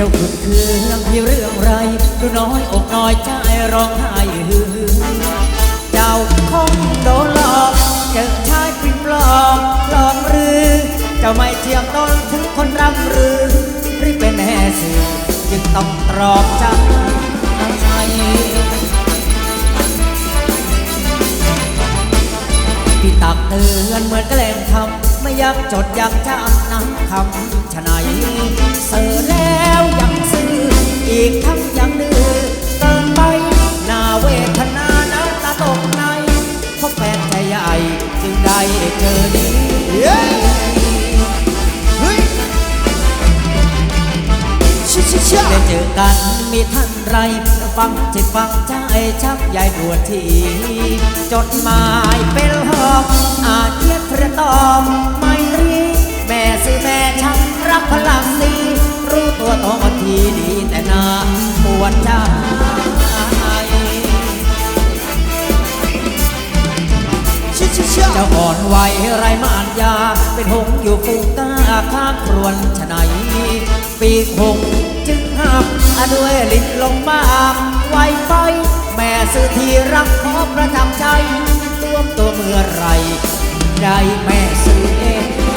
จ้าขุดเคืองที่เรื่องไรดูน้อยอกน้อยใจร้องไห้ฮือเจ้าคงโดนหลอกเจอชายปิ่นปลอกหลอกหรือเจ้าไม่เทียมตนถึงคนรำหรือรีบเป็นแม่สื่อจึงต้องตรอกใจพี่ตักเตือนเหมือนแกล้งทำไม่อยากจดอยากจำน้ำคำชะไหน กทั้งยังดื้อเกินไปหน้าเวทนาน้ำตาตกในเพราะแฟนใจใหญ่จึงได้เจอดีเย้เฮ้ยชิชิชาได้เจอกันมีท่านไรฟังจิตฟังใจชักใหญ่ดวนทีจดหมายเป็น ใจเจ้าอ่อนไหวไรมานยา เป็นหงอยู่ฟูงกาข้างครวนชะไหนปีกหงจึงหักอด้วยลิ้นลงมากไวไฟ แม่สื่อที่รักขอประจำใจ ตัวมตัวเมื่อไร ได้แม่สื่อเอง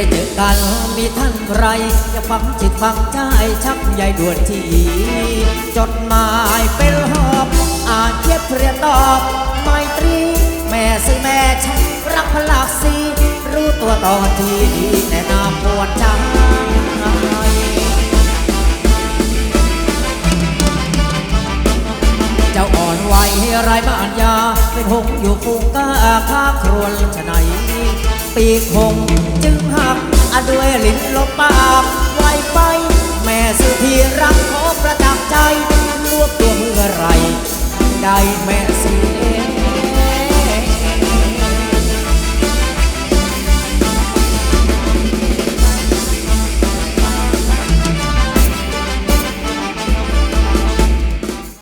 ได้เจอกันมีท่านไรจะฟังจิตฟังใจชักใหญ่ด่วนทีจดหมายเป็นหอบอ่านเทียบเรียนตอบไมตรี แม่สื่อแม่ชันรักพลักสีรู้ตัวต่อทีแน่น ไรบ้านยา เป็นหงอยู่ฟูงก้าข้าครวนชะไหน ปีกหงจึงหักอด้วยลิ้นลบปากไวไป แม่สุธีรักขอประดับใจลวกตัวเมื่อไร ได้แม่